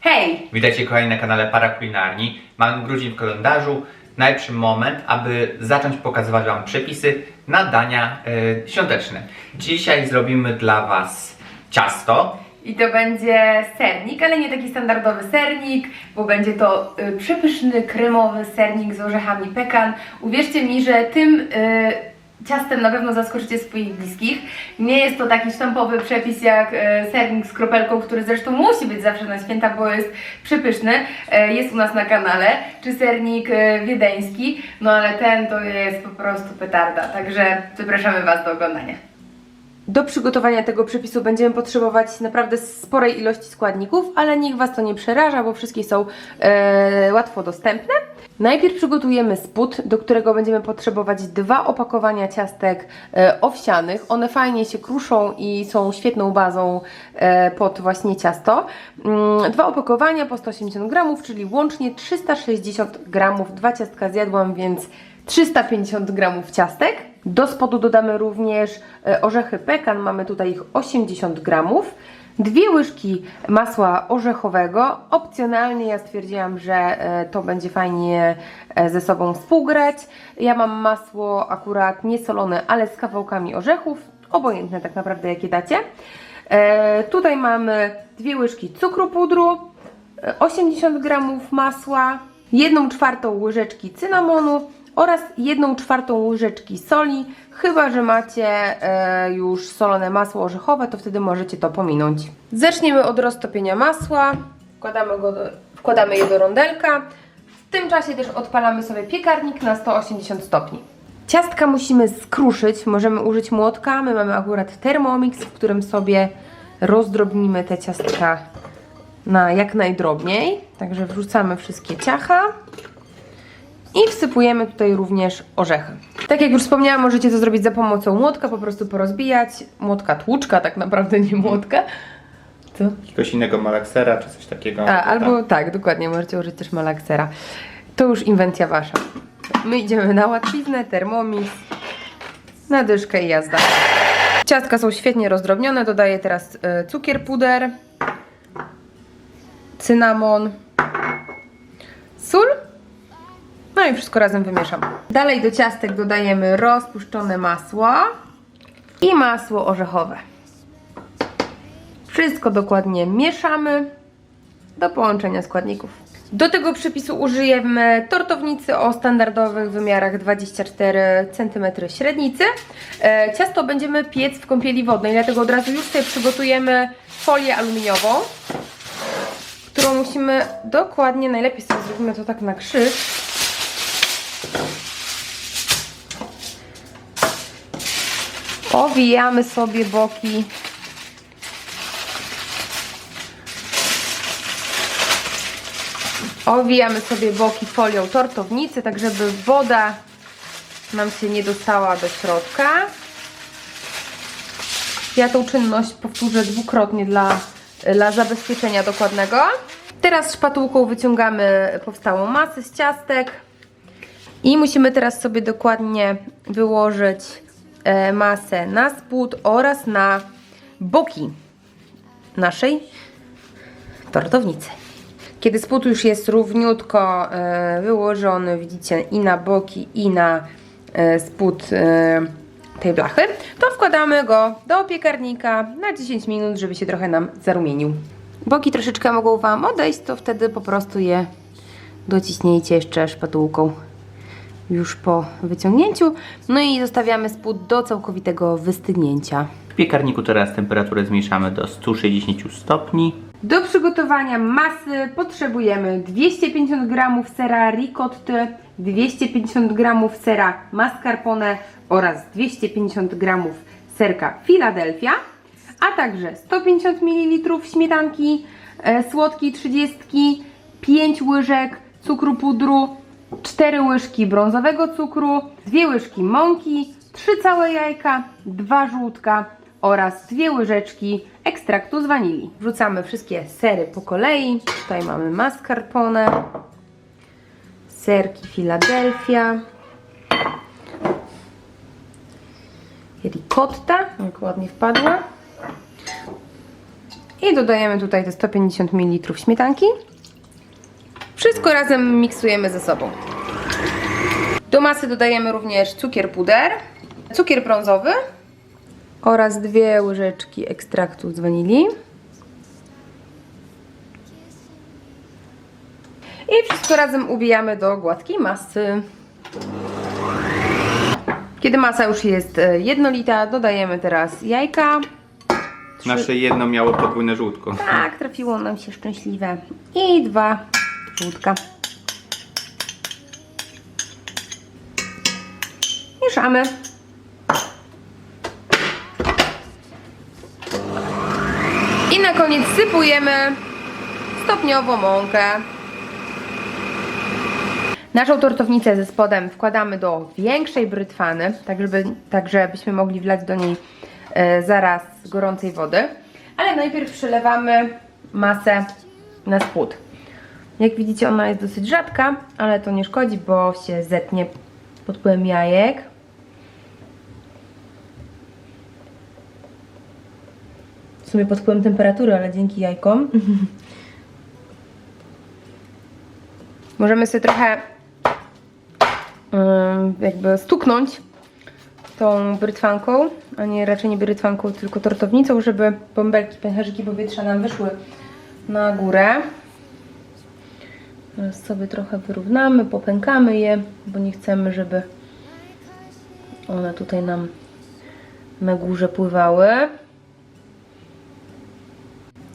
Hej! Witajcie kochani na kanale Parakulinarni. Mamy grudzień w kalendarzu. Najlepszy moment, aby zacząć pokazywać Wam przepisy na dania e, świąteczne. Dzisiaj zrobimy dla Was ciasto. I to będzie sernik, ale nie taki standardowy sernik, bo będzie to y, przepyszny, kremowy sernik z orzechami pekan. Uwierzcie mi, że tym y, ciastem na pewno zaskoczycie swoich bliskich. Nie jest to taki sztampowy przepis jak y, sernik z kropelką, który zresztą musi być zawsze na święta, bo jest przepyszny. Y, jest u nas na kanale. Czy sernik y, wiedeński, no ale ten to jest po prostu petarda. Także zapraszamy Was do oglądania. Do przygotowania tego przepisu będziemy potrzebować naprawdę sporej ilości składników, ale niech Was to nie przeraża, bo wszystkie są e, łatwo dostępne. Najpierw przygotujemy spód, do którego będziemy potrzebować dwa opakowania ciastek e, owsianych. One fajnie się kruszą i są świetną bazą e, pod właśnie ciasto. Mm, Dwa opakowania po 180 gramów, czyli łącznie 360 gramów. Dwa ciastka zjadłam, więc 350 gramów ciastek. Do spodu dodamy również e, orzechy pekan, mamy tutaj ich 80 gramów. Dwie łyżki masła orzechowego. Opcjonalnie ja stwierdziłam, że e, to będzie fajnie e, ze sobą współgrać. Ja mam masło akurat niesolone, ale z kawałkami orzechów. Obojętne tak naprawdę jakie dacie. Tutaj mamy dwie łyżki cukru pudru, e, 80 gramów masła, 1 czwartą łyżeczki cynamonu oraz 1 czwartą łyżeczki soli. Chyba, że macie e, już solone masło orzechowe, to wtedy możecie to pominąć. Zaczniemy od roztopienia masła. Wkładamy, go do, wkładamy je do rondelka. W tym czasie też odpalamy sobie piekarnik na 180 stopni. Ciastka musimy skruszyć, możemy użyć młotka. My mamy akurat Thermomix, w którym sobie rozdrobnimy te ciastka na jak najdrobniej. Także wrzucamy wszystkie ciacha. I wsypujemy tutaj również orzechy. Tak jak już wspomniałam, możecie to zrobić za pomocą młotka, po prostu porozbijać. Młotka tłuczka, tak naprawdę nie młotka. Co? Jakiegoś innego malaksera czy coś takiego. A, albo tak, dokładnie, możecie użyć też malaksera. To już inwencja wasza. My idziemy na łatwiznę, termomix, na dyszkę i jazda. Ciastka są świetnie rozdrobnione, dodaję teraz e, cukier puder, cynamon, sól, no i wszystko razem wymieszam. Dalej do ciastek dodajemy rozpuszczone masło i masło orzechowe. Wszystko dokładnie mieszamy do połączenia składników. Do tego przepisu użyjemy tortownicy o standardowych wymiarach 24 cm średnicy. E, ciasto będziemy piec w kąpieli wodnej, dlatego od razu już sobie przygotujemy folię aluminiową, którą musimy dokładnie, najlepiej sobie zrobimy to tak na krzyż. Owijamy sobie boki Owijamy sobie boki folią tortownicy, tak żeby woda nam się nie dostała do środka. Ja tą czynność powtórzę dwukrotnie dla, dla zabezpieczenia dokładnego. Teraz szpatułką wyciągamy powstałą masę z ciastek i musimy teraz sobie dokładnie wyłożyć e, masę na spód oraz na boki naszej tortownicy. Kiedy spód już jest równiutko e, wyłożony, widzicie, i na boki, i na e, spód tej blachy, to wkładamy go do piekarnika na 10 minut, żeby się trochę nam zarumienił. Boki troszeczkę mogą Wam odejść, to wtedy po prostu je dociśnijcie jeszcze szpatułką już po wyciągnięciu. No i zostawiamy spód do całkowitego wystygnięcia. W piekarniku teraz temperaturę zmniejszamy do 160 stopni. Do przygotowania masy potrzebujemy 250 g sera ricotty, 250 g sera mascarpone oraz 250 g serka Philadelphia, a także 150 ml śmietanki e, słodkiej 30, 5 łyżek cukru pudru, 4 łyżki brązowego cukru, 2 łyżki mąki, 3 całe jajka, 2 żółtka oraz 2 łyżeczki ekstraktu z wanilii. Wrzucamy wszystkie sery po kolei. Tutaj mamy mascarpone, serki Philadelphia, ricotta, jak ładnie wpadła, i dodajemy tutaj te 150 ml śmietanki. Wszystko razem miksujemy ze sobą. Do masy dodajemy również cukier puder, cukier brązowy oraz dwie łyżeczki ekstraktu z wanilii. I wszystko razem ubijamy do gładkiej masy. Kiedy masa już jest e, jednolita, dodajemy teraz jajka. Nasze jedno miało podwójne żółtko. Tak, trafiło nam się szczęśliwe. I dwa żółtka. Mieszamy. I na koniec sypujemy stopniowo mąkę. Naszą tortownicę ze spodem wkładamy do większej brytwany, tak, żeby, tak żebyśmy mogli wlać do niej e, zaraz gorącej wody. Ale najpierw przelewamy masę na spód. Jak widzicie ona jest dosyć rzadka, ale to nie szkodzi, bo się zetnie pod wpływem jajek. W sumie pod wpływem temperatury, ale dzięki jajkom. Możemy sobie trochę jakby stuknąć tą brytwanką, a nie raczej nie brytwanką, tylko tortownicą, żeby bąbelki, pęcherzyki powietrza nam wyszły na górę. Teraz sobie trochę wyrównamy, popękamy je, bo nie chcemy, żeby one tutaj nam na górze pływały.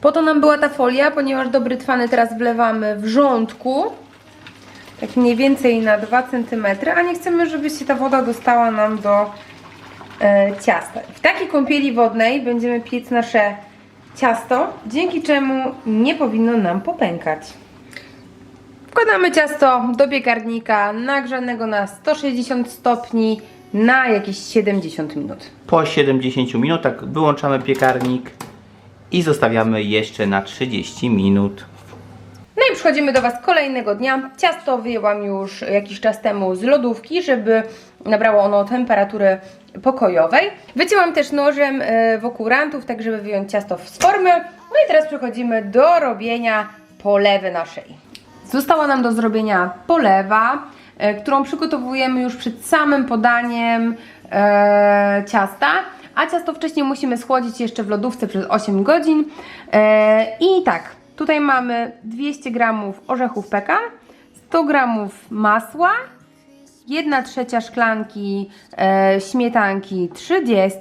Po to nam była ta folia, ponieważ do brytwany teraz wlewamy wrzątku, tak mniej więcej na 2 cm, a nie chcemy, żeby się ta woda dostała nam do e, ciasta. W takiej kąpieli wodnej będziemy piec nasze ciasto, dzięki czemu nie powinno nam popękać. Wkładamy ciasto do piekarnika nagrzanego na 160 stopni na jakieś 70 minut. Po 70 minutach wyłączamy piekarnik i zostawiamy jeszcze na 30 minut. No i przychodzimy do Was kolejnego dnia. Ciasto wyjęłam już jakiś czas temu z lodówki, żeby nabrało ono temperatury pokojowej. Wycięłam też nożem e, wokół rantów, tak żeby wyjąć ciasto z formy. No i teraz przechodzimy do robienia polewy naszej. Została nam do zrobienia polewa, e, którą przygotowujemy już przed samym podaniem e, ciasta. A ciasto wcześniej musimy schłodzić jeszcze w lodówce przez 8 godzin. E, I tak, tutaj mamy 200 g orzechów pekan, 100 g masła, 1 trzecia szklanki e, śmietanki 30,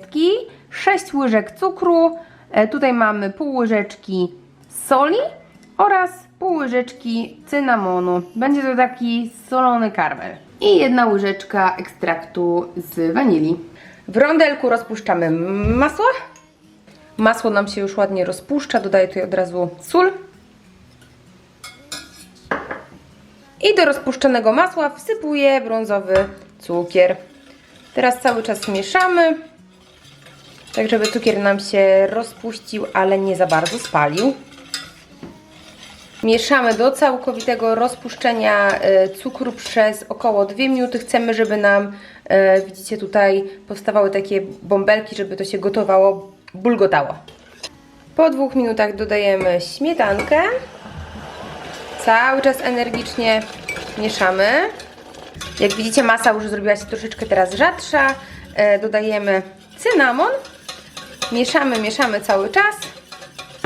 6 łyżek cukru, e, tutaj mamy pół łyżeczki soli oraz pół łyżeczki cynamonu. Będzie to taki solony karmel. I jedna łyżeczka ekstraktu z wanilii. W rondelku rozpuszczamy masło. Masło nam się już ładnie rozpuszcza. Dodaję tutaj od razu sól. I do rozpuszczonego masła wsypuję brązowy cukier. Teraz cały czas mieszamy, tak żeby cukier nam się rozpuścił, ale nie za bardzo spalił. Mieszamy do całkowitego rozpuszczenia e, cukru przez około 2 minuty. Chcemy, żeby nam, e, widzicie tutaj, powstawały takie bąbelki, żeby to się gotowało, bulgotało. Po dwóch minutach dodajemy śmietankę. Cały czas energicznie mieszamy. Jak widzicie, masa już zrobiła się troszeczkę teraz rzadsza. E, dodajemy cynamon. Mieszamy, mieszamy cały czas.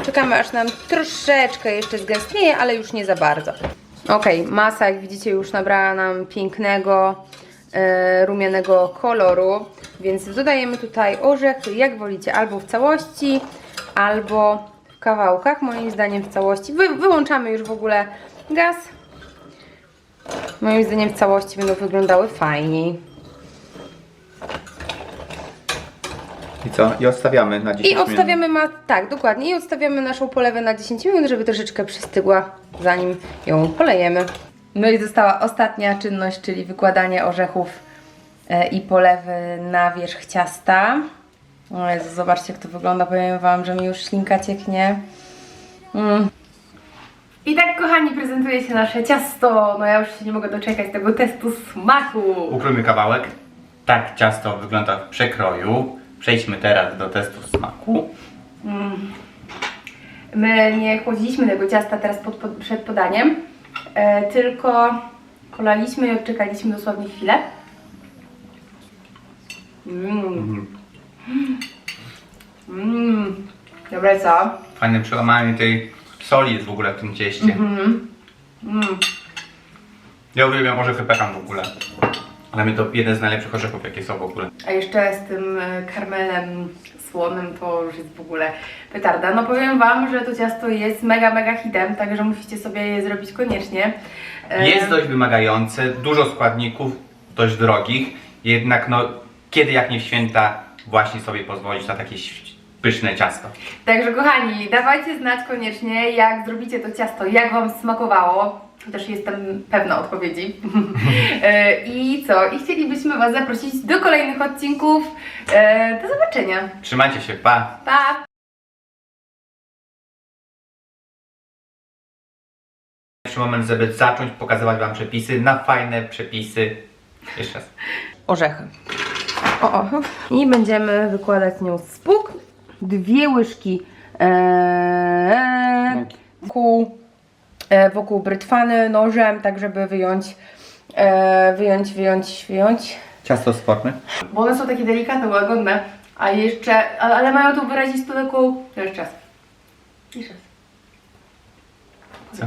Czekamy aż nam troszeczkę jeszcze zgęstnieje, ale już nie za bardzo. Ok, masa jak widzicie już nabrała nam pięknego e, rumianego koloru, więc dodajemy tutaj orzechy, jak wolicie, albo w całości, albo w kawałkach, moim zdaniem w całości. Wy, wyłączamy już w ogóle gaz. Moim zdaniem w całości będą wyglądały fajniej. I co? I odstawiamy na 10 I odstawiamy ma, tak, dokładnie. I odstawiamy naszą polewę na 10 minut, żeby troszeczkę przystygła, zanim ją polejemy. No i została ostatnia czynność, czyli wykładanie orzechów e, i polewy na wierzch ciasta. O Jezu, zobaczcie jak to wygląda. Powiem Wam, że mi już ślinka cieknie. Mm. I tak, kochani, prezentuje się nasze ciasto. No ja już się nie mogę doczekać tego testu smaku. Ukrójmy kawałek. Tak ciasto wygląda w przekroju. Przejdźmy teraz do testu smaku. My nie chłodziliśmy tego ciasta teraz pod, pod, przed podaniem, e, tylko kolaliśmy i odczekaliśmy dosłownie chwilę. Mmm. Mmm. Dobre co? Fajne przełamanie tej soli jest w ogóle w tym cieście. Mhm. Mm. Ja uwielbiam orzechy pekan w ogóle. Dla mnie to jeden z najlepszych orzechów, jakie są w ogóle. A jeszcze z tym e, karmelem słonym to już jest w ogóle petarda. No powiem Wam, że to ciasto jest mega, mega hitem, także musicie sobie je zrobić koniecznie. E, Jest dość wymagające, dużo składników, dość drogich, jednak no, kiedy jak nie w święta właśnie sobie pozwolić na takie ś- pyszne ciasto. Także kochani, dawajcie znać koniecznie, jak zrobicie to ciasto, jak Wam smakowało. Też jestem pewna odpowiedzi. E, I co? I chcielibyśmy Was zaprosić do kolejnych odcinków. E, Do zobaczenia. Trzymajcie się, pa! Pa! Najlepszy moment, żeby zacząć pokazywać Wam przepisy na fajne przepisy. Jeszcze raz. orzechy. O, o. I będziemy wykładać z nią spóg. Dwie łyżki e, wokół, e, wokół brytwany nożem, tak żeby wyjąć, e, wyjąć, wyjąć, wyjąć. Ciasto z formy. Bo one są takie delikatne, łagodne, a jeszcze, ale, mają tu wyrazistą taką... To jeszcze raz. Jeszcze raz. Co?